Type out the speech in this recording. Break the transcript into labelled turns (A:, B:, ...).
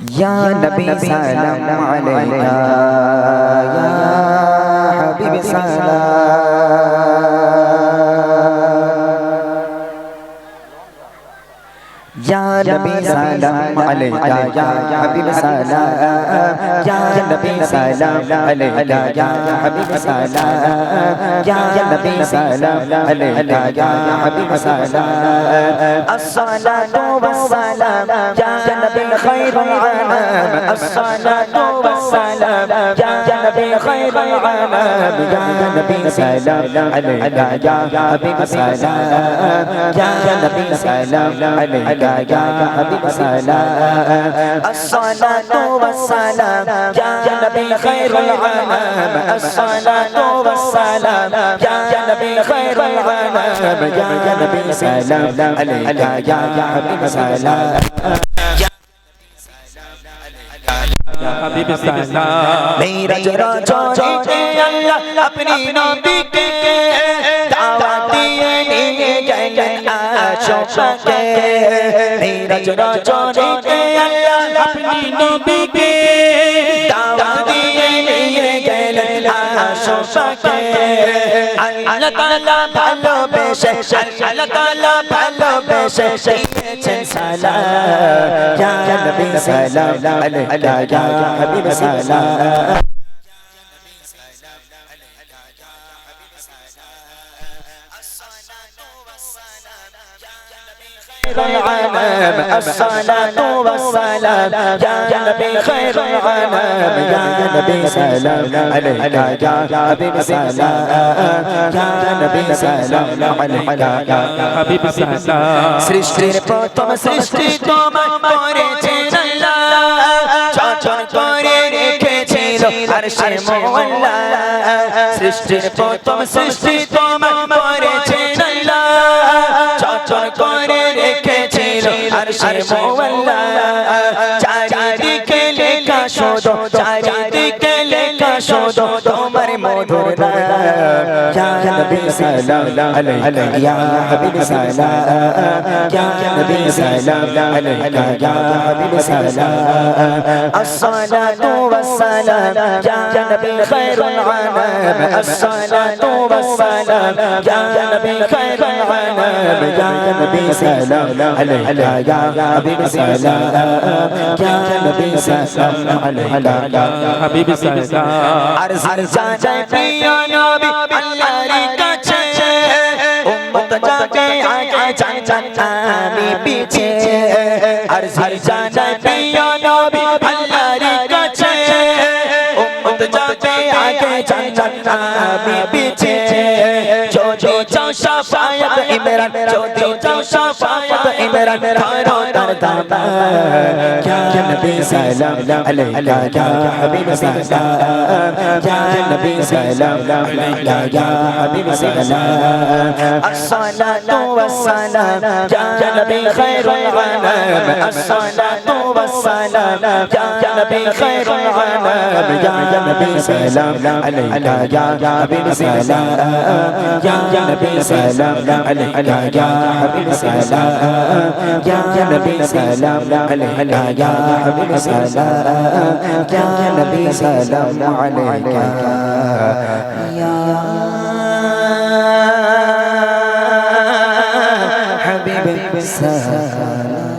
A: یا نبی سلام علیہ یا حبیب سلام. نبی سلام علیکہ یا حبیب سلام یا نبی سلام علیکہ یا حبیب سلام یا نبی سلام علیکہ یا حبیب سلام. الصلاة والسلام یا نبی خیر الصلاة والسلام یا نبی خیر العالم سلام علیکہ یا حبیب سلام. یا نبی سلام علیکہ یا حبيب سلام الصلاة والسلام يا نبي خير العالم الصلاة والسلام يا نبي خير العالم يا نبي سلام عليك يا حبيب سلام
B: حبیب
A: سلام میرا جرا جو جو اللہ اپنی نبی کے আশোককে মেরাজ রচনে আল্লাহ আপনি নবীকে দাওয়াত দিয়ে গেলেন আশোককে। আল্লাহ তাআলা ভালোবেসে, আল্লাহ তাআলা ভালোবেসে দিয়েছেন সালাম। ইয়া নবী সালাম আলাইকা, ইয়া হাবিব সালাম। العالم الصلاة والسلام يا نبي خير العالم يا نبي سلام عليك يا حبيب سلام يا نبي سلام عليك يا
B: হাবিব সালাম
A: সৃষ্টির প্রথম সৃষ্টি তোমার করেছেন আল্লাহ চচল করে রেখেছিল আর সে মোল্লা সৃষ্টির প্রথম সৃষ্টি তোমার করেছেন চারিদিকে লেখা শোধ চারিদিকে লেখা শোধ তোমার মধুর নাম ইয়া নবী সালাম আলাইকা ইয়া হাবিব সালাম ইয়া নবী সালাম আলাইকা ইয়া হাবিব সালাম الصلاة والسلام يا نبي خير العالم الصلاة والسلام يا نبي خير سلام يا نبي سلام عليك يا حبيب سلام يا نبي سلام عليك يا
B: حبيب سلام
A: عرض جاجے پیو نبی اللہ ری کچھے امت جاگے آگے جان جان آمی پیچھے عرض جاجے پیو نبی اللہ ری کچھے امت جاگے آگے جان جان آمی پیچھے ফারাত ইমরান যদি চাও শাফাত ইমরান ফারাত দাদা क्या नबी सलाम अलैका क्या हबीब सलाम क्या नबी सलाम अलैका क्या हबीब सलाम अस्सलातु वस्सलाम या नबी खैरुल गनाम अस्सलातु वस्सलाम या نبي خير العالم يا نبي سلام عليك. يا حبيب سلام. يا نبي سلام عليك. يا حبيب سلام. يا نبي سلام عليك. يا حبيب سلام. يا نبي سلام عليك. يا حبيب سلام.